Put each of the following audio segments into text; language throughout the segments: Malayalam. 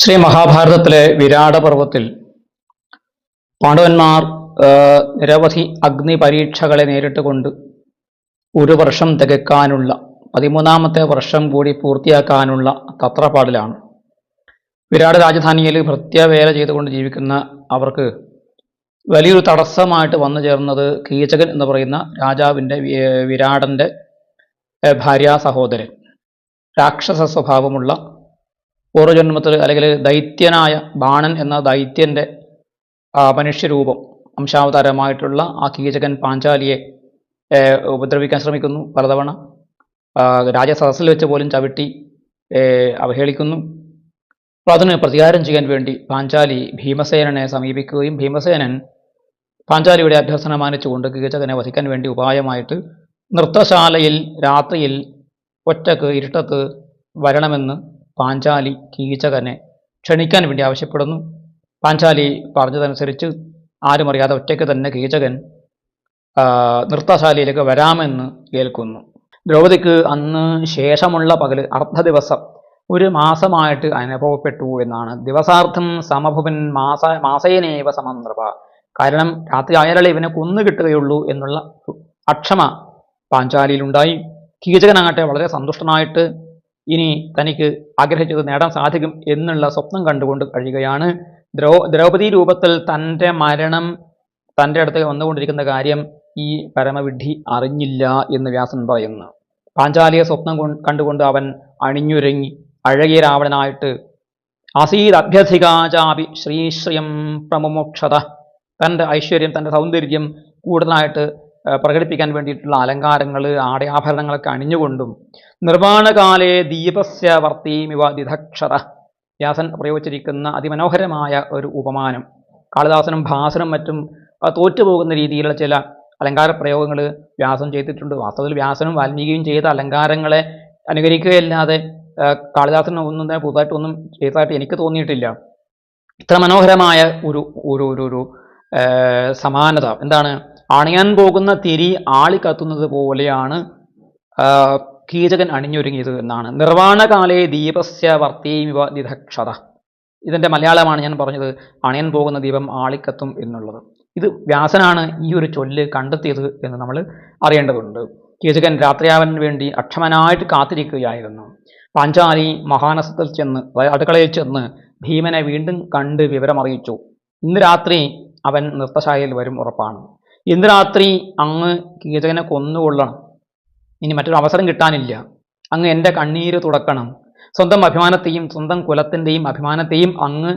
ശ്രീ മഹാഭാരതത്തിലെ വിരാട പർവത്തിൽ പാണ്ഡവന്മാർ നിരവധി അഗ്നി പരീക്ഷകളെ നേരിട്ട് കൊണ്ട് ഒരു വർഷം തികക്കാനുള്ള പതിമൂന്നാമത്തെ വർഷം കൂടി പൂർത്തിയാക്കാനുള്ള തത്രപ്പാടിലാണ്. വിരാട് രാജധാനിയിൽ ഭൃത്യവേല ചെയ്തുകൊണ്ട് ജീവിക്കുന്ന അവർക്ക് വലിയൊരു തടസ്സമായിട്ട് വന്നു ചേർന്നത് കീചകൻ എന്ന് പറയുന്ന രാജാവിന്റെ വിരാടന്റെ ഭാര്യാ സഹോദരൻ. രാക്ഷസ സ്വഭാവമുള്ള പൂർവജന്മത്തിൽ അല്ലെങ്കിൽ ദൈത്യനായ ബാണൻ എന്ന ദൈത്യന്റെ മനുഷ്യരൂപം അംശാവതാരമായിട്ടുള്ള ആ കീചകൻ പാഞ്ചാലിയെ ഉപദ്രവിക്കാൻ ശ്രമിക്കുന്നു പലതവണ. രാജസദസ്സിൽ വെച്ച് പോലും ചവിട്ടി അവഹേളിക്കുന്നു. അപ്പോൾ അതിന് പ്രതികാരം ചെയ്യാൻ വേണ്ടി പാഞ്ചാലി ഭീമസേനനെ സമീപിക്കുകയും ഭീമസേനൻ പാഞ്ചാലിയുടെ അഭ്യർത്ഥന മാനിച്ചുകൊണ്ട് കീചകനെ വധിക്കാൻ വേണ്ടി ഉപായമായിട്ട് നൃത്തശാലയിൽ രാത്രിയിൽ ഒറ്റയ്ക്ക് ഇരുട്ടത്ത് വരണമെന്ന് പാഞ്ചാലി കീചകനെ ക്ഷണിക്കാൻ വേണ്ടി ആവശ്യപ്പെടുന്നു. പാഞ്ചാലി പറഞ്ഞതനുസരിച്ച് ആരും അറിയാതെ ഒറ്റയ്ക്ക് തന്നെ കീചകൻ നൃത്തശാലയിലേക്ക് വരാമെന്ന് കേൾക്കുന്നു ദ്രൗപദിക്ക് അന്ന് ശേഷമുള്ള പകൽ അർദ്ധ ദിവസം ഒരു മാസമായിട്ട് അനുഭവപ്പെട്ടു എന്നാണ്. ദിവസാർത്ഥം സമഭുവൻ മാസ മാസേനേവ സമം കാരണം രാത്രി ആയാലേ ഇവനെ കൊന്നു കിട്ടുകയുള്ളൂ എന്നുള്ള അക്ഷമ പാഞ്ചാലിയിലുണ്ടായി. കീചകനാകട്ടെ വളരെ സന്തുഷ്ടനായിട്ട് ഇനി തനിക്ക് ആഗ്രഹിച്ചത് നേടാൻ സാധിക്കും എന്നുള്ള സ്വപ്നം കണ്ടുകൊണ്ട് കഴിയുകയാണ്. ദ്രൗ ദ്രൗപദി രൂപത്തിൽ തന്റെ മരണം തന്റെ അടുത്ത് വന്നുകൊണ്ടിരിക്കുന്ന കാര്യം ഈ പരമവിഡ്ഢി അറിഞ്ഞില്ല എന്ന് വ്യാസൻ പറയുന്നു. പാഞ്ചാലിയെ സ്വപ്നം കണ്ടുകൊണ്ട് അവൻ അണിഞ്ഞുരങ്ങി. അഴകിയ രാവണനായിട്ട് അസീത് അഭ്യധികാചാപി ശ്രീശ്രിയം പ്രമുമോക്ഷത തന്റെ ഐശ്വര്യം തന്റെ സൗന്ദര്യം കൂടുതലായിട്ട് പ്രകടിപ്പിക്കാൻ വേണ്ടിയിട്ടുള്ള അലങ്കാരങ്ങൾ ആടയാഭരണങ്ങളൊക്കെ അണിഞ്ഞുകൊണ്ടും നിർവാണകാലേ ദീപസ്യ വർത്തീമിവ ദിധക്ഷത വ്യാസൻ പ്രയോഗിച്ചിരിക്കുന്ന അതിമനോഹരമായ ഒരു ഉപമാനം. കാളിദാസനും ഭാസനും മറ്റും തോറ്റുപോകുന്ന രീതിയിലുള്ള ചില അലങ്കാര പ്രയോഗങ്ങൾ വ്യാസം ചെയ്തിട്ടുണ്ട്. വാസ്തവത്തിൽ വ്യാസനും വാൽമീകിയും ചെയ്ത അലങ്കാരങ്ങളെ അനുകരിക്കുകയല്ലാതെ കാളിദാസനും ഒന്നും തന്നെ പുതുതായിട്ടൊന്നും ചെയ്തതായിട്ട് എനിക്ക് തോന്നിയിട്ടില്ല. ഇത്ര മനോഹരമായ ഒരു ഒരു ഒരു സമാനത. എന്താണ്? അണിയാൻ പോകുന്ന തിരി ആളി കത്തുന്നത് പോലെയാണ് കീചകൻ അണിഞ്ഞൊരുങ്ങിയത് എന്നാണ്. നിർവാണകാലേ ദീപസ്യ വർത്തീമിവ ദിധക്ഷത ഇതിന്റെ മലയാളമാണ് ഞാൻ പറഞ്ഞത് അണിയാൻ പോകുന്ന ദീപം ആളിക്കത്തും എന്നുള്ളത്. ഇത് വ്യാസനാണ് ഈ ഒരു ചൊല്ല് കണ്ടെത്തിയത് എന്ന് നമ്മൾ അറിയേണ്ടതുണ്ട്. കീചകൻ രാത്രിയാവൻ വേണ്ടി അക്ഷമനായിട്ട് കാത്തിരിക്കുകയായിരുന്നു. പാഞ്ചാലി മഹാനസത്തിൽ ചെന്ന് അടുക്കളയിൽ ചെന്ന് ഭീമനെ വീണ്ടും കണ്ട് വിവരമറിയിച്ചു. ഇന്ന് രാത്രി അവൻ നൃത്തശാലയിൽ വരും ഉറപ്പാണ്. ഇന്ന് രാത്രി അങ്ങ് കീചകനെ കൊന്നുകൊള്ളണം? ഇനി മറ്റൊരു അവസരം കിട്ടാനില്ല. അങ്ങ് എന്റെ കണ്ണീര് തുടക്കണം. സ്വന്തം അഭിമാനത്തെയും സ്വന്തം കുലത്തിന്റെയും അഭിമാനത്തെയും അങ്ങ്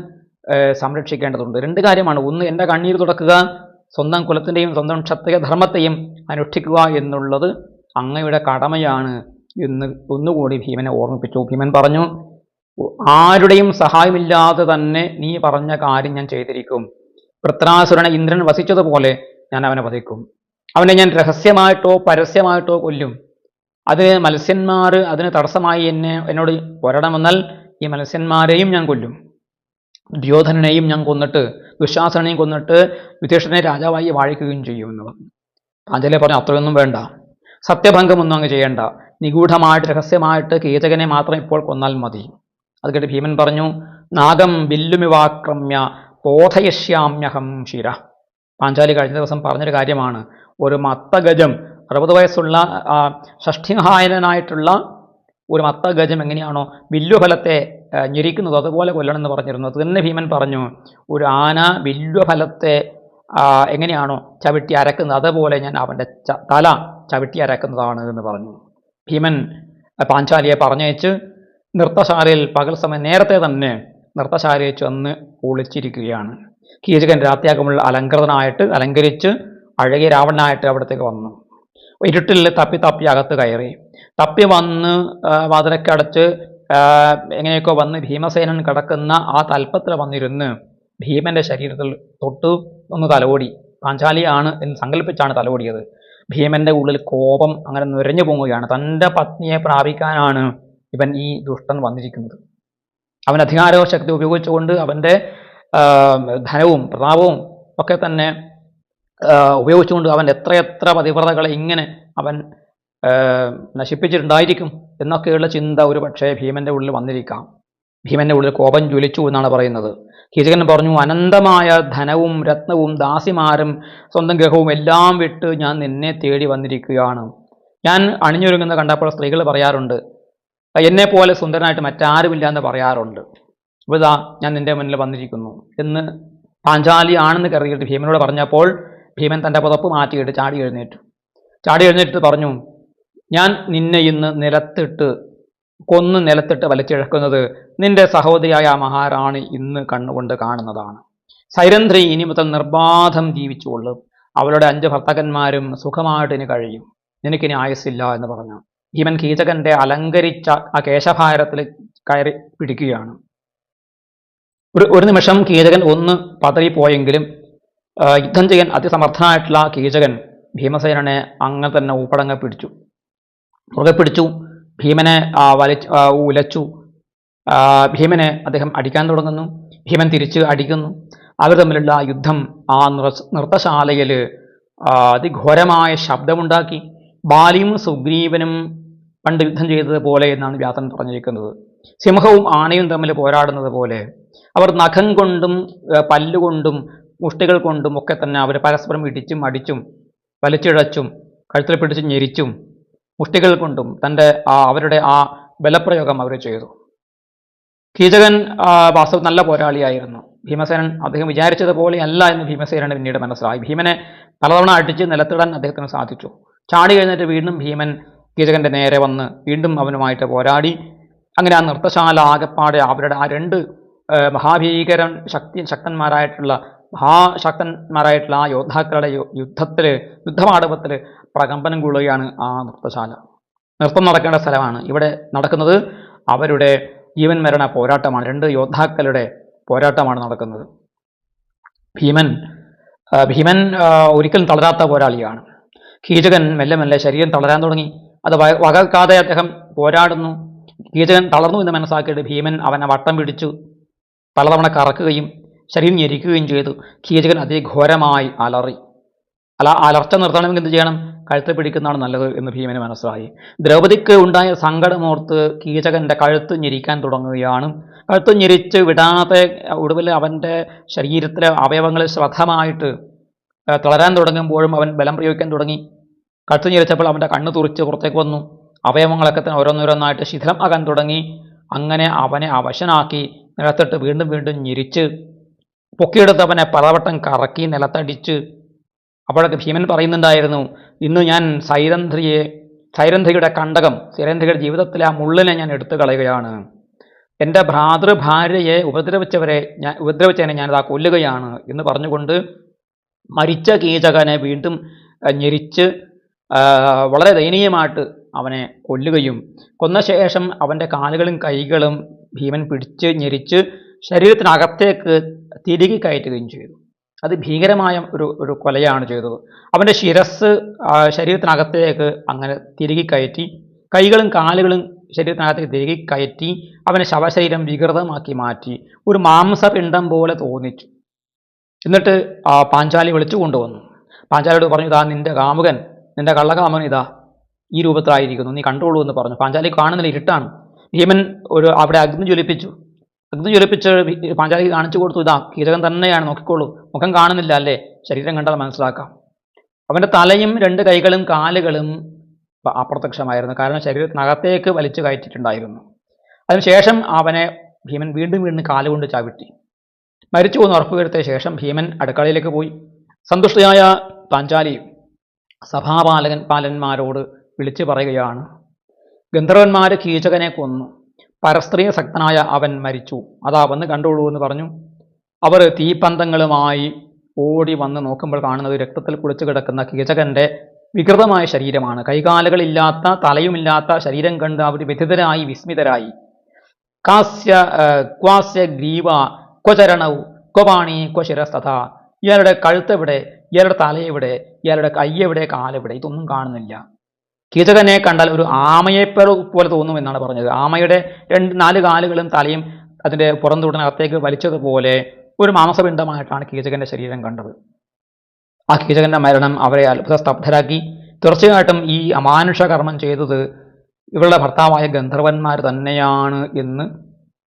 സംരക്ഷിക്കേണ്ടതുണ്ട്. രണ്ട് കാര്യമാണ്. ഒന്ന് എന്റെ കണ്ണീര് തുടക്കുക സ്വന്തം കുലത്തിന്റെയും സ്വന്തം ക്ഷത്രിയ ധർമ്മത്തെയും അനുഷ്ഠിക്കുക എന്നുള്ളത് അങ്ങയുടെ കടമയാണ് എന്ന് ഒന്നുകൂടി ഭീമനെ ഓർമ്മിപ്പിച്ചു. ഭീമൻ പറഞ്ഞു ആരുടെയും സഹായമില്ലാതെ തന്നെ നീ പറഞ്ഞ കാര്യം ഞാൻ ചെയ്തിരിക്കും. വൃത്രാസുരനെ ഇന്ദ്രൻ വസിച്ചതുപോലെ ഞാൻ അവനെ വധിക്കും. അവനെ ഞാൻ രഹസ്യമായിട്ടോ പരസ്യമായിട്ടോ കൊല്ലും. അത് മത്സ്യന്മാർ അതിന് തടസ്സമായി എന്നെ എന്നോട് പോരാടമെന്നാൽ ഈ മത്സ്യന്മാരെയും ഞാൻ കൊല്ലും. ദുര്യോധനനെയും ഞാൻ കൊന്നിട്ട് ദുശാസനെയും കൊന്നിട്ട് യുധിഷ്ഠനെ രാജാവായി വാഴിക്കുകയും ചെയ്യും എന്ന് പറഞ്ഞു. പാഞ്ചലെ പറഞ്ഞു അത്രയൊന്നും വേണ്ട. സത്യഭംഗമൊന്നും അങ്ങ് ചെയ്യേണ്ട. നിഗൂഢമായിട്ട് രഹസ്യമായിട്ട് കീചകനെ മാത്രം ഇപ്പോൾ കൊന്നാൽ മതി. അത് കേട്ട് ഭീമൻ പറഞ്ഞു നാഗം ബില്ലുമിവാക്രമ്യ ബോധയശ്യാമ്യഹം ശിര. പാഞ്ചാലി കഴിഞ്ഞ ദിവസം പറഞ്ഞൊരു കാര്യമാണ്. ഒരു മത്തഗജം അറുപത് വയസ്സുള്ള ഷഷ്ഠിഹായനായിട്ടുള്ള ഒരു മത്തഗജം എങ്ങനെയാണോ വില്ലുഫലത്തെ ഞെരിക്കുന്നത് അതുപോലെ കൊല്ലണമെന്ന് പറഞ്ഞിരുന്നു. അത് തന്നെ ഭീമൻ പറഞ്ഞു ഒരു ആന വില്ലുഫലത്തെ എങ്ങനെയാണോ ചവിട്ടി അരക്കുന്നത് അതുപോലെ ഞാൻ അവന്റെ തല ചവിട്ടി അരക്കുന്നതാണ് എന്ന് പറഞ്ഞു. ഭീമൻ പാഞ്ചാലിയെ പറഞ്ഞയച്ച് നൃത്തശാലയിൽ പകൽ സമയം നേരത്തെ തന്നെ നൃത്തശാലയിൽ ചെന്ന് ഒളിച്ചിരിക്കുകയാണ് കീചകൻ രാത്രിയാകുമ്പോൾ അലങ്കൃതനായിട്ട് അലങ്കരിച്ച് അഴകിയ രാവണനായിട്ട് അവിടത്തേക്ക് വന്നു. ഇരുട്ടിൽ തപ്പി തപ്പി അകത്ത് കയറി. തപ്പി വന്ന് ആ, വാതിലൊക്കെ അടച്ച് എങ്ങനെയൊക്കെ വന്ന് ഭീമസേനൻ കിടക്കുന്ന ആ തൽപ്പത്തിൽ വന്നിരുന്ന് ഭീമന്റെ ശരീരത്തിൽ തൊട്ട് ഒന്ന് തലോടി. പാഞ്ചാലിയാണ് എന്ന് സങ്കല്പിച്ചാണ് തലോടിയത്. ഭീമന്റെ ഉള്ളിൽ കോപം അങ്ങനെ നുരഞ്ഞു പൊങ്ങുകയാണ്. തന്റെ പത്നിയെ പ്രാപിക്കാനാണ് ഇവൻ ഈ ദുഷ്ടൻ വന്നിരിക്കുന്നത്. അവൻ അധികാരവും ശക്തി ഉപയോഗിച്ചുകൊണ്ട് അവന്റെ ധനവും പ്രതാപവും ഒക്കെ തന്നെ ഉപയോഗിച്ചുകൊണ്ട് അവൻ എത്രയെത്ര പതിവ്രതകളെ ഇങ്ങനെ അവൻ നശിപ്പിച്ചിട്ടുണ്ടായിരിക്കും എന്നൊക്കെയുള്ള ചിന്ത ഒരു പക്ഷേ ഭീമന്റെ ഉള്ളിൽ വന്നിരിക്കാം. ഭീമന്റെ ഉള്ളിൽ കോപം ജ്വലിച്ചു എന്നാണ് പറയുന്നത്. കീചകൻ പറഞ്ഞു അനന്തമായ ധനവും രത്നവും ദാസിമാരും സ്വന്തം ഗ്രഹവും എല്ലാം വിട്ട് ഞാൻ നിന്നെ തേടി വന്നിരിക്കുകയാണ്. ഞാൻ അണിഞ്ഞൊരുങ്ങുന്ന കണ്ടപ്പോൾ സ്ത്രീകൾ പറയാറുണ്ട് എന്നെ പോലെ സുന്ദരനായിട്ട് മറ്റാരുമില്ല എന്ന് പറയാറുണ്ട്. അപ്പോൾ ഞാൻ നിന്റെ മുന്നിൽ വന്നിരിക്കുന്നു. എന്ന് പാഞ്ചാലി ആണെന്ന് കരുതിയിട്ട് ഭീമനോട് പറഞ്ഞപ്പോൾ ഭീമൻ തന്റെ പുതപ്പ് മാറ്റിയിട്ട് ചാടി എഴുന്നേറ്റു. ചാടി എഴുന്നേറ്റ് പറഞ്ഞു ഞാൻ നിന്നെ ഇന്ന് നിലത്തിട്ട് കൊന്ന് നിലത്തിട്ട് വലിച്ചിഴക്കുന്നത് നിന്റെ സഹോദരിയായ മഹാറാണി ഇന്ന് കണ്ണുകൊണ്ട് കാണുന്നതാണ്. സൈരന്ധ്രി ഇനി മുതൽ നിർബാധം ജീവിച്ചുകൊള്ളും അവളുടെ അഞ്ച് ഭർത്തകന്മാരും സുഖമായിട്ട് ഇനി കഴിയും. നിനക്കിനി ആയുസ്സില്ല എന്ന് പറഞ്ഞു. ഭീമൻ കീചകന്റെ അലങ്കരിച്ച ആ കേശഭാരത്തിൽ കയറി പിടിക്കുകയാണ്. ഒരു ഒരു നിമിഷം കീചകൻ ഒന്ന് പതറിപ്പോയെങ്കിലും പോയെങ്കിലും യുദ്ധം ചെയ്യാൻ അതിസമർത്ഥനായിട്ടുള്ള കീചകൻ ഭീമസേനനെ അങ്ങനെ തന്നെ ഊപ്പടങ്ങ പിടിച്ചു. മുറുകെ പിടിച്ചു ഭീമനെ വലിച്ചു ഉലച്ചു. ഭീമനെ അദ്ദേഹം അടിക്കാൻ തുടങ്ങുന്നു. ഭീമൻ തിരിച്ച് അടിക്കുന്നു. അവർ തമ്മിലുള്ള യുദ്ധം ആ നൃ- നൃത്തശാലയിൽ അതിഘോരമായ ശബ്ദമുണ്ടാക്കി. ബാലിയും സുഗ്രീവനും പണ്ട് യുദ്ധം ചെയ്തതുപോലെ എന്നാണ് വ്യാസൻ പറഞ്ഞിരിക്കുന്നത്. സിംഹവും ആനയും തമ്മിൽ പോരാടുന്നത് പോലെ അവർ നഖം കൊണ്ടും പല്ലുകൊണ്ടും മുഷ്ടികൾ കൊണ്ടും ഒക്കെ തന്നെ അവർ പരസ്പരം ഇടിച്ചും അടിച്ചും വലിച്ചിഴച്ചും കഴുത്തിൽ പിടിച്ച് ഞെരിച്ചും മുഷ്ടികൾ കൊണ്ടും തന്റെ ആ അവരുടെ ആ ബലപ്രയോഗം അവർ ചെയ്തു. കീചകൻ വാസ്തവ നല്ല പോരാളിയായിരുന്നു. ഭീമസേനൻ അദ്ദേഹം വിചാരിച്ചതുപോലെ അല്ല എന്ന് ഭീമസേനന് പിന്നീട് മനസ്സിലായി. ഭീമനെ പലതവണ അടിച്ച് നിലത്തിടാൻ അദ്ദേഹത്തിന് സാധിച്ചു. ചാടി കഴിഞ്ഞിട്ട് വീണ്ടും ഭീമൻ കീചകന്റെ നേരെ വന്ന് വീണ്ടും അവനുമായിട്ട് പോരാടി. അങ്ങനെ ആ നൃത്തശാല ആകപ്പാടെ അവരുടെ ആ രണ്ട് മഹാഭീകരൻ ശക്തി ശക്തന്മാരായിട്ടുള്ള മഹാശക്തന്മാരായിട്ടുള്ള ആ യോദ്ധാക്കളുടെ യുദ്ധത്തിൽ യുദ്ധമാടവത്തിൽ പ്രകമ്പനം കൊള്ളുകയാണ് ആ നൃത്തശാല. നൃത്തം നടക്കേണ്ട സ്ഥലമാണ്. ഇവിടെ നടക്കുന്നത് അവരുടെ ജീവൻ മരണ പോരാട്ടമാണ്. രണ്ട് യോദ്ധാക്കളുടെ പോരാട്ടമാണ് നടക്കുന്നത്. ഭീമൻ ഭീമൻ ഒരിക്കലും തളരാത്ത പോരാളിയാണ്. കീചകൻ മെല്ലെ മെല്ലെ ശരീരം തളരാൻ തുടങ്ങി. അത് വകക്കാതെ അദ്ദേഹം പോരാടുന്നു. കീചകൻ തളർന്നു എന്ന് മനസ്സാക്കിയിട്ട് ഭീമൻ അവനെ വട്ടം പിടിച്ചു പലതവണ കറക്കുകയും ശരീരം ഞെരിക്കുകയും ചെയ്തു. കീചകൻ അതിഘോരമായി അലറി. അല അലർച്ച നിർത്തണമെങ്കിൽ എന്ത് ചെയ്യണം? കഴുത്ത് പിടിക്കുന്നതാണ് നല്ലത് എന്ന് ഭീമന് മനസ്സിലായി. ദ്രൗപദിക്ക് ഉണ്ടായ സങ്കടമോർത്ത് കീചകന്റെ കഴുത്ത് ഞെരിക്കാൻ തുടങ്ങുകയാണ്. കഴുത്ത് ഞെരിച്ച് വിടാതെ ഒടുവിൽ അവന്റെ ശരീരത്തിലെ അവയവങ്ങൾ ശ്രദ്ധമായിട്ട് തളരാൻ തുടങ്ങുമ്പോഴും അവൻ ബലം പ്രയോഗിക്കാൻ തുടങ്ങി. കഴുത്ത് ഞെരിച്ചപ്പോൾ അവന്റെ കണ്ണ് തുറിച്ച് പുറത്തേക്ക് വന്നു. അവയവങ്ങളൊക്കെ തന്നെ ഓരോന്നോരോന്നായിട്ട് ശിഥിലം ആകാൻ തുടങ്ങി. അങ്ങനെ അവനെ അവശനാക്കി നിലത്തിട്ട് വീണ്ടും വീണ്ടും ഞെരിച്ച് പൊക്കിയെടുത്തവനെ പലവട്ടം കറക്കി നിലത്തടിച്ച്. അപ്പോഴൊക്കെ ഭീമൻ പറയുന്നുണ്ടായിരുന്നു ഇന്ന് ഞാൻ സൈരന്ധ്രിയെ സൈരന്ധ്രിയുടെ കണ്ടകം സൈരന്ധ്രിയുടെ ജീവിതത്തിലെ ആ മുള്ളിനെ ഞാൻ എടുത്തു കളയുകയാണ്. എന്റെ ഭ്രാതൃഭാര്യയെ ഉപദ്രവിച്ചവരെ ഞാൻ ഉപദ്രവിച്ചതിനെ ആ കൊല്ലുകയാണ് എന്ന് പറഞ്ഞുകൊണ്ട് മരിച്ച കീചകനെ വീണ്ടും ഞെരിച്ച് വളരെ ദയനീയമായിട്ട് അവനെ കൊല്ലുകയും കൊന്ന ശേഷം അവന്റെ കാലുകളും കൈകളും ഭീമൻ പിടിച്ച് ഞെരിച്ച് ശരീരത്തിനകത്തേക്ക് തിരികെ കയറ്റുകയും ചെയ്തു. അത് ഭീകരമായ ഒരു ഒരു കൊലയാണ് ചെയ്തത്. അവന്റെ ശിരസ് ശരീരത്തിനകത്തേക്ക് അങ്ങനെ തിരികെ കയറ്റി കൈകളും കാലുകളും ശരീരത്തിനകത്തേക്ക് തിരികെ കയറ്റി അവന്റെ ശവശരീരം വികൃതമാക്കി മാറ്റി ഒരു മാംസപിണ്ഡം പോലെ തോന്നിച്ചു. എന്നിട്ട് പാഞ്ചാലി വിളിച്ചു കൊണ്ടുവന്നു. പാഞ്ചാലിയോട് പറഞ്ഞു ഇതാ നിന്റെ കാമുകൻ നിന്റെ കള്ളകാമുകൻ ഇതാ. ഈ രൂപത്തിലായിരിക്കുന്നു. നീ കണ്ടോളൂ എന്ന് പറഞ്ഞു. പാഞ്ചാലി കാണുന്നില്ല ഇരുട്ടാണ്. ഭീമൻ ഒരു അവിടെ അഗ്നി ജ്വലിപ്പിച്ചു. അഗ്നി ജ്വലിപ്പിച്ച് പാഞ്ചാലി കാണിച്ചു കൊടുത്തു. ഇതാ കീചകൻ തന്നെയാണ്. നോക്കിക്കോളൂ. മുഖം കാണുന്നില്ല അല്ലേ? ശരീരം കണ്ടാൽ മനസ്സിലാക്കാം. അവന്റെ തലയും രണ്ട് കൈകളും കാലുകളും അപ്രത്യക്ഷമായിരുന്നു. കാരണം ശരീരത്തിനകത്തേക്ക് വലിച്ചു കയറ്റിയിട്ടുണ്ടായിരുന്നു. അതിനുശേഷം അവനെ ഭീമൻ വീണ്ടും വീണ്ടും കാലുകൊണ്ട് ചവിട്ടി. മരിച്ചു എന്ന് ഉറപ്പുവരുത്തിയ ശേഷം ഭീമൻ അടുക്കളയിലേക്ക് പോയി. സന്തുഷ്ടയായ പാഞ്ചാലി സഭാപാലകൻ പാലന്മാരോട് വിളിച്ചു പറയുകയാണ്. ഗന്ധർവന്മാർ കീചകനെ കൊന്നു. പരസ്ത്രീയ ശക്തനായ അവൻ മരിച്ചു. അതാ വന്ന് കണ്ടോളൂ എന്ന് പറഞ്ഞു. അവർ തീപ്പന്തങ്ങളുമായി ഓടി വന്ന് നോക്കുമ്പോൾ കാണുന്നത് രക്തത്തിൽ കുളിച്ചു കിടക്കുന്ന കീചകന്റെ വികൃതമായ ശരീരമാണ്. കൈകാലുകളില്ലാത്ത തലയുമില്ലാത്ത ശരീരം കണ്ട് അവർ വ്യഥിതരായി വിസ്മിതരായി. കാസ്യ ക്വാസ്യ ഗ്രീവ ക്വചരണൗ ക്വപാണി ക്വശിരസ്തഥ ഇയാളുടെ കഴുത്തെവിടെ ഇയാളുടെ തലയെവിടെ? ഇയാളുടെ കൈയെവിടെ കാലെവിടെ? ഇതൊന്നും കാണുന്നില്ല. കീചകനെ കണ്ടാൽ ഒരു ആമയെ പോലെ തോന്നും എന്നാണ് പറഞ്ഞത്. ആമയുടെ രണ്ട് നാല് കാലുകളും തലയും അതിന്റെ പുറംതൂടിനകത്തേക്ക് വലിച്ചതുപോലെ ഒരു മാംസപിണ്ഡമായിട്ടാണ് കീചകന്റെ ശരീരം കണ്ടത്. ആ കീചകന്റെ മരണം അവരെ അത്ഭുത സ്തബ്ധരാക്കി തീർച്ചയായിട്ടും ഈ അമാനുഷ കർമ്മം ചെയ്തത് ഇവളുടെ ഭർത്താവായ ഗന്ധർവന്മാർ തന്നെയാണ് എന്ന്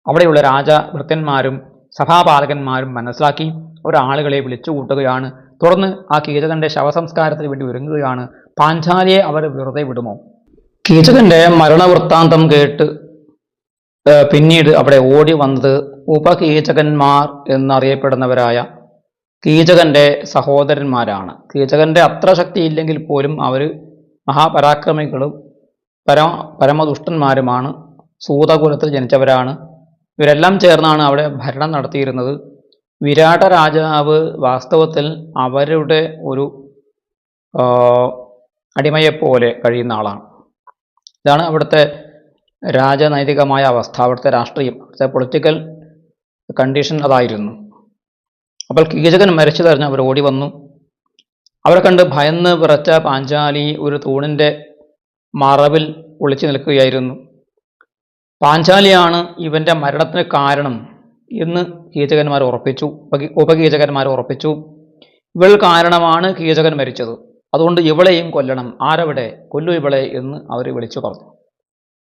അവിടെയുള്ള രാജഭൃത്യന്മാരും സഭാപാലകന്മാരും മനസ്സിലാക്കി. ഒരാളുകളെ വിളിച്ചു കൂട്ടുകയാണ് തുടർന്ന് ആ കീചകന്റെ ശവസംസ്കാരത്തിന് വേണ്ടി ഒരുങ്ങുകയാണ് പാഞ്ചാലിയെ അവർ വെറുതെ വിടുമോ? കീചകന്റെ മരണവൃത്താന്തം കേട്ട് പിന്നീട് അവിടെ ഓടി വന്നത് ഉപകീചകന്മാർ എന്നറിയപ്പെടുന്നവരായ കീചകന്റെ സഹോദരന്മാരാണ്. കീചകന്റെ അത്ര ശക്തിയില്ലെങ്കിൽ പോലും അവർ മഹാപരാക്രമികളും പരമ പരമദുഷ്ടന്മാരുമാണ് സൂതകുലത്തിൽ ജനിച്ചവരാണ്. ഇവരെല്ലാം ചേർന്നാണ് അവിടെ ഭരണം നടത്തിയിരുന്നത്. വിരാട രാജാവ് വാസ്തവത്തിൽ അവരുടെ ഒരു അടിമയെപ്പോലെ കഴിയുന്ന ആളാണ്. ഇതാണ് അവിടുത്തെ രാജനൈതികമായ അവസ്ഥ അവിടുത്തെ രാഷ്ട്രീയം അവിടുത്തെ പൊളിറ്റിക്കൽ കണ്ടീഷൻ അതായിരുന്നു. അപ്പോൾ കീചകൻ മരിച്ചു തെറിഞ്ഞ് അവർ ഓടി വന്നു. അവരെ കണ്ട് ഭയന്ന് വിറച്ച പാഞ്ചാലി ഒരു തൂണിന്റെ മറവിൽ ഒളിച്ചു നിൽക്കുകയായിരുന്നു. പാഞ്ചാലിയാണ് ഇവന്റെ മരണത്തിന് കാരണം എന്ന് കീചകന്മാർ ഉറപ്പിച്ചു. ഉപകീ- ഉപകീചകന്മാർ ഉറപ്പിച്ചു. ഇവൾ കാരണമാണ് കീചകൻ മരിച്ചത്. അതുകൊണ്ട് ഇവളെയും കൊല്ലണം. ആരവിടെ? കൊല്ലു ഇവളെ എന്ന് അവർ വിളിച്ചു പറഞ്ഞു.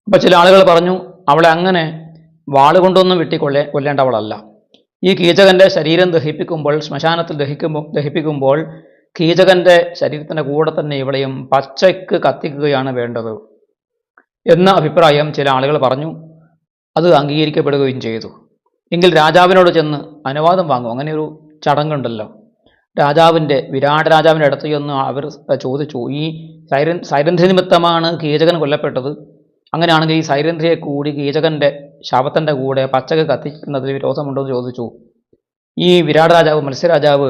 അപ്പം ചില ആളുകൾ പറഞ്ഞു അവളെ അങ്ങനെ വാളുകൊണ്ടൊന്നും വെട്ടി കൊല്ലേ കൊല്ലേണ്ടവളല്ല. ഈ കീചകന്റെ ശരീരം ദഹിപ്പിക്കുമ്പോൾ ശ്മശാനത്തിൽ ദഹിക്കുമ്പോൾ ദഹിപ്പിക്കുമ്പോൾ കീചകന്റെ ശരീരത്തിന്റെ കൂടെ തന്നെ ഇവളെയും പച്ചയ്ക്ക് കത്തിക്കുകയാണ് വേണ്ടത്. എന്ന അഭിപ്രായം ചില ആളുകൾ പറഞ്ഞു. അത് അംഗീകരിക്കപ്പെടുകയും ചെയ്തു. എങ്കിൽ രാജാവിനോട് ചെന്ന് അനുവാദം വാങ്ങും. അങ്ങനെയൊരു ചടങ്ങുണ്ടല്ലോ. രാജാവിന്റെ വിരാട് രാജാവിന്റെ അടുത്ത് ചെന്ന് അവർ ചോദിച്ചു ഈ സൈരൻ സൈരന്ധ്രി നിമിത്തമാണ് കീചകൻ കൊല്ലപ്പെട്ടത്? അങ്ങനെയാണെങ്കിൽ ഈ സൈരന്ധ്രിയെ കൂടി കീചകന്റെ ശവത്തിന്റെ കൂടെ പച്ചക കത്തിക്കുന്നതിൽ വിരോധമുണ്ടോ എന്ന് ചോദിച്ചു. ഈ വിരാട് രാജാവ് മത്സ്യരാജാവ്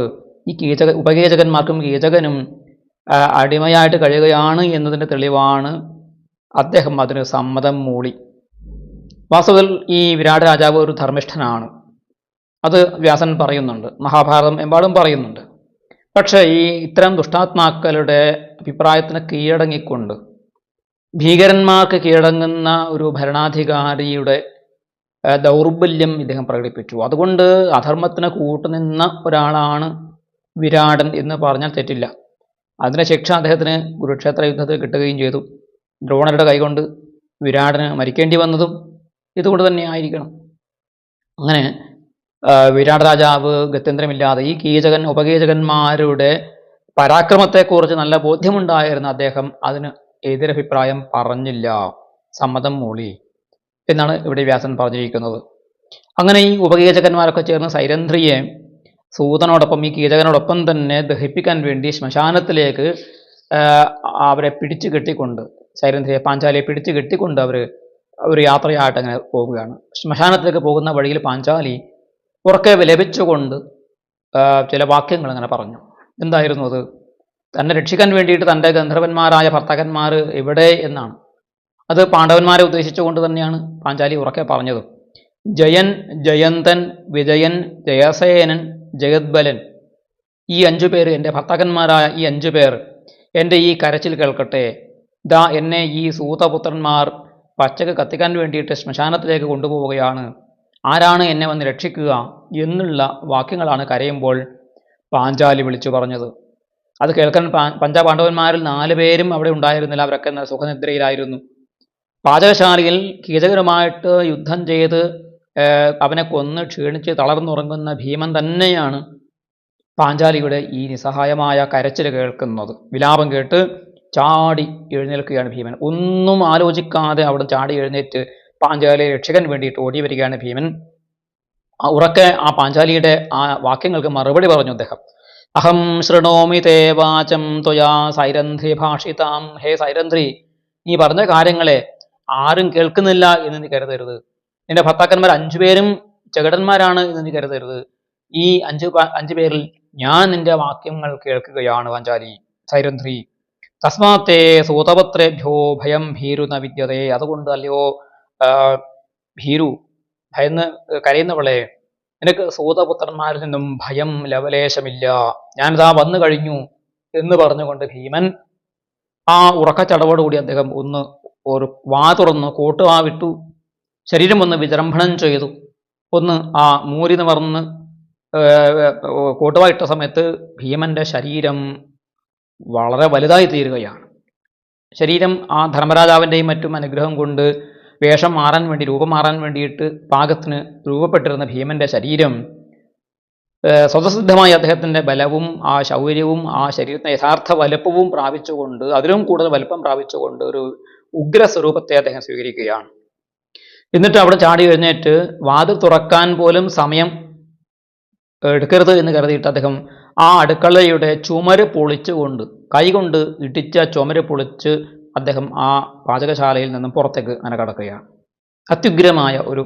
ഈ കീചക ഉപകീചകന്മാർക്കും കീചകനും അടിമയായിട്ട് കഴിയുകയാണ് എന്നതിന്റെ തെളിവാണ് അദ്ദേഹം അതിന് സമ്മതം മൂളി. വാസ്തവത്തിൽ ഈ വിരാട് രാജാവ് ഒരു ധർമ്മിഷ്ഠനാണ്. അത് വ്യാസൻ പറയുന്നുണ്ട് മഹാഭാരതം എമ്പാടും പറയുന്നുണ്ട്. പക്ഷേ ഈ ഇത്തരം ദുഷ്ടാത്മാക്കളുടെ അഭിപ്രായത്തിന് കീഴടങ്ങിക്കൊണ്ട് ഭീകരന്മാർക്ക് കീഴടങ്ങുന്ന ഒരു ഭരണാധികാരിയുടെ ദൗർബല്യം ഇദ്ദേഹം പ്രകടിപ്പിച്ചു. അതുകൊണ്ട് അധർമ്മത്തിന് കൂട്ടുനിന്ന ഒരാളാണ് വിരാടൻ എന്ന് പറഞ്ഞാൽ തെറ്റില്ല. അതിന് ശിക്ഷ അദ്ദേഹത്തിന് കുരുക്ഷേത്ര യുദ്ധത്തിൽ കിട്ടുകയും ചെയ്തു. ദ്രോണരുടെ കൈകൊണ്ട് വിരാടന് മരിക്കേണ്ടി വന്നതും ഇതുകൊണ്ട് തന്നെ ആയിരിക്കണം. അങ്ങനെ വിരാട് രാജാവ് ഗത്യന്തരമില്ലാതെ ഈ കീചകൻ ഉപകീചകന്മാരുടെ പരാക്രമത്തെക്കുറിച്ച് നല്ല ബോധ്യമുണ്ടായിരുന്ന അദ്ദേഹം അതിന് എതിരഭിപ്രായം പറഞ്ഞില്ല. സമ്മതം മൂളി. എന്നാണ് ഇവിടെ വ്യാസൻ പറഞ്ഞിരിക്കുന്നത്. അങ്ങനെ ഈ ഉപകീചകന്മാരൊക്കെ ചേർന്ന് സൈരന്ധ്രിയെ സൂതനോടൊപ്പം ഈ കീചകനോടൊപ്പം തന്നെ ദഹിപ്പിക്കാൻ വേണ്ടി ശ്മശാനത്തിലേക്ക് അവരെ പിടിച്ചു കെട്ടിക്കൊണ്ട് സൈരന്ധ്രിയെ പാഞ്ചാലിയെ പിടിച്ചു കെട്ടിക്കൊണ്ട് അവർ ഒരു യാത്രയായിട്ട് അങ്ങനെ പോവുകയാണ്. ശ്മശാനത്തിലേക്ക് പോകുന്ന വഴിയിൽ പാഞ്ചാലി ഉറക്കെ വിലപിച്ചുകൊണ്ട് ചില വാക്യങ്ങൾ അങ്ങനെ പറഞ്ഞു. എന്തായിരുന്നു അത്? തന്നെ രക്ഷിക്കാൻ വേണ്ടിയിട്ട് തന്റെ ഗന്ധർവന്മാരായ ഭർത്താക്കന്മാർ എവിടെ എന്നാണ്. അത് പാണ്ഡവന്മാരെ ഉദ്ദേശിച്ചുകൊണ്ട് തന്നെയാണ് പാഞ്ചാലി ഉറക്കെ പറഞ്ഞത്. ജയൻ ജയന്തൻ വിജയൻ ജയസേനൻ ജഗദ്ബലൻ ഈ അഞ്ചു പേര് എന്റെ ഭർത്താക്കന്മാരായ ഈ അഞ്ചു പേർ എന്റെ ഈ കരച്ചിൽ കേൾക്കട്ടെ. ദാ എന്നെ ഈ സൂതപുത്രന്മാർ പച്ചക്ക് കത്തിക്കാൻ വേണ്ടിയിട്ട് ശ്മശാനത്തിലേക്ക് കൊണ്ടുപോവുകയാണ്. ആരാണ് എന്നെ വന്ന് രക്ഷിക്കുക എന്നുള്ള വാക്യങ്ങളാണ് കരയുമ്പോൾ പാഞ്ചാലി വിളിച്ചു പറഞ്ഞത്. അത് കേൾക്കാൻ പഞ്ചപാണ്ഡവന്മാരിൽ നാല് പേരും അവിടെ ഉണ്ടായിരുന്നില്ല. അവരൊക്കെ സുഖനിദ്രയിലായിരുന്നു. പാചകശാലയിൽ കീചകരുമായിട്ട് യുദ്ധം ചെയ്ത് അവനെ കൊന്ന് ക്ഷീണിച്ച് തളർന്നുറങ്ങുന്ന ഭീമൻ തന്നെയാണ് പാഞ്ചാലിയുടെ ഈ നിസ്സഹായമായ കരച്ചിൽ കേൾക്കുന്നത്. വിലാപം കേട്ട് ചാടി എഴുന്നേൽക്കുകയാണ് ഭീമൻ. ഒന്നും ആലോചിക്കാതെ അവിടെ ചാടി എഴുന്നേറ്റ് പാഞ്ചാലിയെ രക്ഷിക്കാൻ വേണ്ടിയിട്ട് ഓടി വരികയാണ് ഭീമൻ. ഉറക്കെ ആ പാഞ്ചാലിയുടെ ആ വാക്യങ്ങൾക്ക് മറുപടി പറഞ്ഞു അദ്ദേഹം. അഹം ശൃണോമി തേ വാചം ത്വയാ സൈരന്ധ്രി ഭാഷിതാം. ഹേ സൈരന്ധ്രി നീ പറഞ്ഞ കാര്യങ്ങളെ ആരും കേൾക്കുന്നില്ല എന്ന് നീ കരുതരുത്. നിന്റെ ഭർത്താക്കന്മാർ അഞ്ചു പേരും ചെകടന്മാരാണ് എന്ന് നീ കരുതരുത്. ഈ അഞ്ചു അഞ്ചു പേരിൽ ഞാൻ നിന്റെ വാക്യങ്ങൾ കേൾക്കുകയാണ് പാഞ്ചാലി സൈരന്ധ്രി. തസ്മാത്തേ സൂതപത്രേഭ്യോ ഭയം ഭീരുന വിദ്യതേ. അതുകൊണ്ട് അല്ലയോ ഭീരു ഭയന്ന് കരയുന്നവളെ നിനക്ക് സൂതപുത്രന്മാരിൽ നിന്നും ഭയം ലവലേശമില്ല. ഞാനിതാ വന്നു കഴിഞ്ഞു എന്ന് പറഞ്ഞുകൊണ്ട് ഭീമൻ ആ ഉറക്കച്ചടവോടുകൂടി അദ്ദേഹം ഒന്ന് ഒരു വാ തുറന്ന് കോട്ടുവാ വിട്ടു. ശരീരം ഒന്ന് വിജൃംഭണം ചെയ്തു. ഒന്ന് ആ മൂരി നിവർന്ന് കോട്ടുവാ ഇട്ട സമയത്ത് ഭീമന്റെ ശരീരം വളരെ വലുതായി തീരുകയാണ്. ശരീരം ആ ധർമ്മരാജാവിന്റെയും മറ്റും അനുഗ്രഹം കൊണ്ട് വേഷം മാറാൻ വേണ്ടി രൂപം മാറാൻ വേണ്ടിയിട്ട് പാകത്തിന് രൂപപ്പെട്ടിരുന്ന ഭീമന്റെ ശരീരം സ്വതസിദ്ധമായി അദ്ദേഹത്തിന്റെ ബലവും ആ ശൗര്യവും ആ ശരീരത്തിന് യഥാർത്ഥ വലുപ്പവും പ്രാപിച്ചുകൊണ്ട് അതിലും കൂടുതൽ വലുപ്പം പ്രാപിച്ചുകൊണ്ട് ഒരു ഉഗ്ര സ്വരൂപത്തെ അദ്ദേഹം സ്വീകരിക്കുകയാണ്. എന്നിട്ട് അവിടെ ചാടി എഴുന്നേറ്റ് വാതിൽ തുറക്കാൻ പോലും സമയം എടുക്കരുത് എന്ന് കരുതിയിട്ട് അദ്ദേഹം ആ അടുക്കളയുടെ ചുമര് പൊളിച്ചുകൊണ്ട് കൈകൊണ്ട് ഇടിച്ച ചുമര് പൊളിച്ച് അദ്ദേഹം ആ പാചകശാലയിൽ നിന്നും പുറത്തേക്ക് അങ്ങനെ കടക്കുകയാണ്. അത്യുഗ്രമായ ഒരു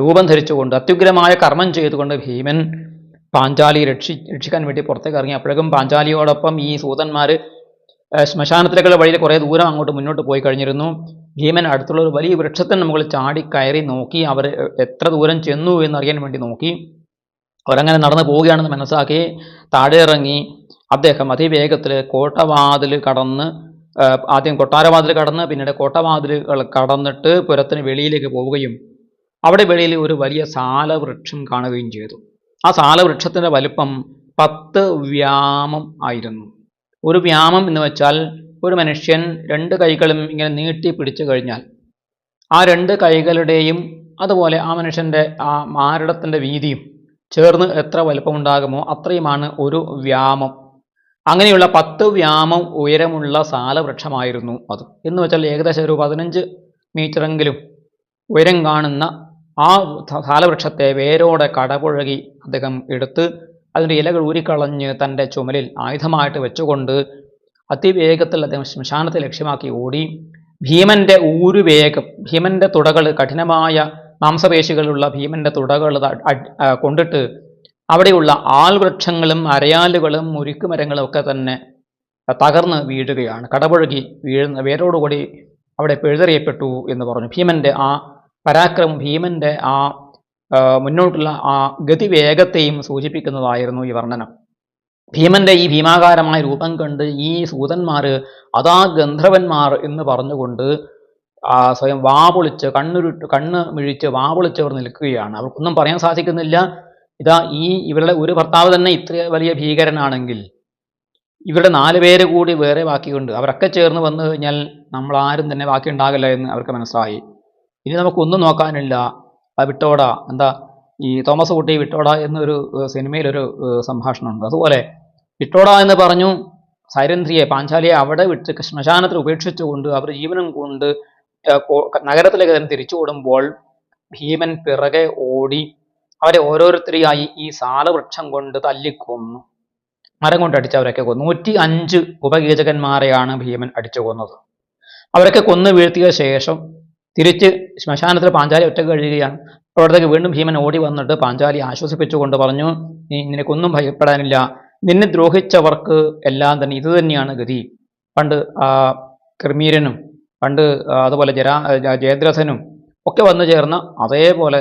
രൂപം ധരിച്ചുകൊണ്ട് അത്യുഗ്രമായ കർമ്മം ചെയ്തുകൊണ്ട് ഭീമൻ പാഞ്ചാലി രക്ഷി രക്ഷിക്കാൻ വേണ്ടി പുറത്തേക്ക് ഇറങ്ങി. അപ്പോഴേക്കും പാഞ്ചാലിയോടൊപ്പം ഈ സൂതന്മാർ ശ്മശാനത്തിലേക്കുള്ള വഴിയിൽ കുറേ ദൂരം അങ്ങോട്ട് മുന്നോട്ട് പോയി കഴിഞ്ഞിരുന്നു. ഭീമൻ അടുത്തുള്ള ഒരു വലിയ വൃക്ഷത്തിന് മുകളിൽ ചാടി കയറി നോക്കി അവർ എത്ര ദൂരം ചെന്നു എന്നറിയാൻ വേണ്ടി നോക്കി. അവരങ്ങനെ നടന്നു പോവുകയാണെന്ന് മനസ്സിലാക്കി. താഴെ ഇറങ്ങി. അദ്ദേഹം അതിവേഗത്തിൽ കോട്ടവാതിൽ കടന്ന് ആദ്യം കൊട്ടാരവാതിൽ കടന്ന് പിന്നീട് കോട്ടവാതിലുകൾ കടന്നിട്ട് പുരത്തിന് വെളിയിലേക്ക് പോവുകയും അവിടെ വെളിയിൽ ഒരു വലിയ സാലവൃക്ഷം കാണുകയും ചെയ്തു. ആ സാലവൃക്ഷത്തിന്റെ വലിപ്പം പത്ത് വ്യാമം ആയിരുന്നു. ഒരു വ്യാമം എന്ന് വെച്ചാൽ ഒരു മനുഷ്യൻ രണ്ട് കൈകളും ഇങ്ങനെ നീട്ടി പിടിച്ചു കഴിഞ്ഞാൽ ആ രണ്ട് കൈകളുടെയും അതുപോലെ ആ മനുഷ്യന്റെ ആ മാരടത്തിന്റെ വീതിയും ചേർന്ന് എത്ര വലുപ്പമുണ്ടാകുമോ അത്രയുമാണ് ഒരു വ്യാമം. അങ്ങനെയുള്ള പത്ത് വ്യാമം ഉയരമുള്ള സാലവൃക്ഷമായിരുന്നു അത്. എന്ന് വെച്ചാൽ ഏകദേശം ഒരു പതിനഞ്ച് മീറ്ററെങ്കിലും ഉയരം കാണുന്ന ആ സാലവൃക്ഷത്തെ വേരോടെ കടപുഴകി അദ്ദേഹം എടുത്ത് അതിന്റെ ഇലകൾ ഊരിക്കളഞ്ഞ് തന്റെ ചുമലിൽ ആയുധമായിട്ട് വെച്ചുകൊണ്ട് അതിവേഗത്തിൽ അദ്ദേഹം ശ്മശാനത്തെ ലക്ഷ്യമാക്കി ഓടി. ഭീമന്റെ ഊരുവേഗം ഭീമന്റെ തുടകൾ കഠിനമായ മാംസപേശികളുള്ള ഭീമന്റെ തുടകൾ കൊണ്ടിട്ട് അവിടെയുള്ള ആൽവൃക്ഷങ്ങളും അരയാലുകളും മുരിക്കുമരങ്ങളും ഒക്കെ തന്നെ തകർന്ന് വീഴുകയാണ്. കടപുഴകി വീഴുന്ന വേരോടുകൂടി അവിടെ പിഴുതെറിയപ്പെട്ടു എന്ന് പറഞ്ഞു. ഭീമന്റെ ആ പരാക്രമം ഭീമന്റെ ആ മുന്നോട്ടുള്ള ആ ഗതിവേഗത്തെയും സൂചിപ്പിക്കുന്നതായിരുന്നു ഈ വർണനം. ഭീമന്റെ ഈ ഭീമാകാരമായ രൂപം കണ്ട് ഈ സൂതന്മാർ അതാ ഗന്ധർവന്മാർ എന്ന് പറഞ്ഞുകൊണ്ട് ആ സ്വയം വാ പൊളിച്ച് കണ്ണുരുട്ട് കണ്ണ് മിഴിച്ച് വാ അവർ നിൽക്കുകയാണ്. അവർക്കൊന്നും പറയാൻ സാധിക്കുന്നില്ല. ഇതാ ഈ ഇവരുടെ ഒരു ഭർത്താവ് തന്നെ ഇത്ര വലിയ ഭീകരനാണെങ്കിൽ ഇവരുടെ നാല് പേര് കൂടി വേറെ ബാക്കിയുണ്ട്. അവരൊക്കെ ചേർന്ന് വന്നു കഴിഞ്ഞാൽ നമ്മൾ ആരും തന്നെ ബാക്കി ഉണ്ടാകില്ല എന്ന് അവർക്ക് മനസ്സിലായി. ഇനി നമുക്കൊന്നും നോക്കാനില്ല. ആ വിട്ടോടാ എന്താ ഈ തോമസ് കുട്ടി വിട്ടോടാ എന്നൊരു സിനിമയിലൊരു സംഭാഷണമുണ്ട്. അതുപോലെ വിട്ടോടാ എന്ന് പറഞ്ഞു സൈരന്ധ്രിയെ പാഞ്ചാലിയെ അവിടെ വിട്ട് ശ്മശാനത്തിൽ ഉപേക്ഷിച്ചുകൊണ്ട് അവർ ജീവനം കൊണ്ട് നഗരത്തിലേക്ക് തന്നെ തിരിച്ചു ഓടുമ്പോൾ ഭീമൻ പിറകെ ഓടി അവരെ ഓരോരുത്തരെയായി ഈ സാലവൃക്ഷം കൊണ്ട് തല്ലിക്കൊന്നു. മരം കൊണ്ട് അടിച്ചവരൊക്കെ കൊന്നു. നൂറ്റി അഞ്ച് ഉപകീചകന്മാരെയാണ് ഭീമൻ അടിച്ചു കൊന്നത്. അവരൊക്കെ കൊന്നു വീഴ്ത്തിയ ശേഷം തിരിച്ച് ശ്മശാനത്തിൽ പാഞ്ചാലി ഒറ്റ കഴിയുകയാണ് അവിടത്തേക്ക് വീണ്ടും ഭീമൻ ഓടി വന്നിട്ട് പാഞ്ചാലി ആശ്വസിപ്പിച്ചുകൊണ്ട് പറഞ്ഞു നീ നിനക്കൊന്നും ഭയപ്പെടാനില്ല. നിന്നെ ദ്രോഹിച്ചവർക്ക് എല്ലാം തന്നെ ഇത് തന്നെയാണ് ഗതി. പണ്ട് കൃമീരനും പണ്ട് അതുപോലെ ജരാ ജയദ്രഥനും ഒക്കെ വന്നു ചേർന്ന അതേപോലെ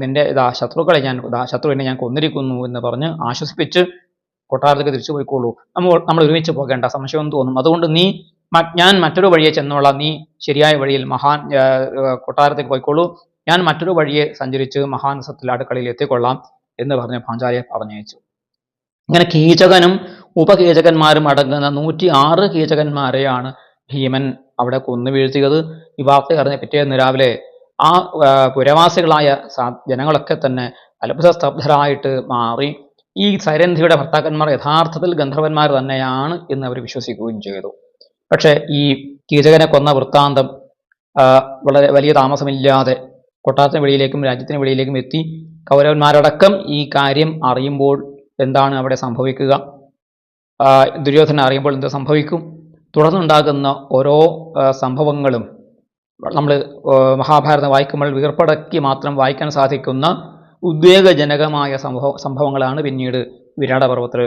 നിന്റെ ഇതാ ശത്രുക്കളെ ഞാൻ ഇതാ ശത്രുവിനെ ഞാൻ കൊന്നിരിക്കുന്നു എന്ന് പറഞ്ഞ് ആശ്വസിപ്പിച്ച് കൊട്ടാരത്തേക്ക് തിരിച്ചു പോയിക്കോളൂ. നമ്മൾ നമ്മൾ ഒരുമിച്ച് പോകേണ്ട സംശയം തോന്നും. അതുകൊണ്ട് നീ ഞാൻ മറ്റൊരു വഴിയെ ചെന്നോളാം. നീ ശരിയായ വഴിയിൽ മഹാൻ കൊട്ടാരത്തേക്ക് പോയിക്കോളൂ. ഞാൻ മറ്റൊരു വഴിയെ സഞ്ചരിച്ച് മഹാനസത്തിൽ അടുക്കളയിൽ എത്തിക്കൊള്ളാം എന്ന് പറഞ്ഞ് പാഞ്ചാലിയെ പറഞ്ഞയച്ചു. ഇങ്ങനെ കീചകനും ഉപകീചകന്മാരും അടങ്ങുന്ന നൂറ്റി ആറ് കീചകന്മാരെയാണ് ഭീമൻ അവിടെ കൊന്നു വീഴ്ത്തിയത്. ഈ വാർത്ത അറിഞ്ഞ പിറ്റേന്ന് രാവിലെ ആ പുരവാസികളായ ജനങ്ങളൊക്കെ തന്നെ അത്ഭുത സ്തബ്ധരായിട്ട് മാറി ഈ സൈരന്ധിയുടെ ഭർത്താക്കന്മാർ യഥാർത്ഥത്തിൽ ഗന്ധർവന്മാർ തന്നെയാണ് എന്ന് അവർ വിശ്വസിക്കുകയും ചെയ്തു. പക്ഷേ ഈ കീചകനെ കൊന്ന വൃത്താന്തം വളരെ വലിയ താമസമില്ലാതെ കൊട്ടാരത്തിന് വെളിയിലേക്കും രാജ്യത്തിന് വെളിയിലേക്കും എത്തി കൗരവന്മാരടക്കം ഈ കാര്യം അറിയുമ്പോൾ എന്താണ് അവിടെ സംഭവിക്കുക? ദുര്യോധന അറിയുമ്പോൾ എന്ത് സംഭവിക്കും? തുടർന്നുണ്ടാകുന്ന ഓരോ സംഭവങ്ങളും നമ്മൾ മഹാഭാരതം വായിക്കുമ്പോൾ വീർപ്പടക്കി മാത്രം വായിക്കാൻ സാധിക്കുന്ന ഉദ്വേഗജനകമായ സംഭവ സംഭവങ്ങളാണ് പിന്നീട് വിരാടപർവത്തിൽ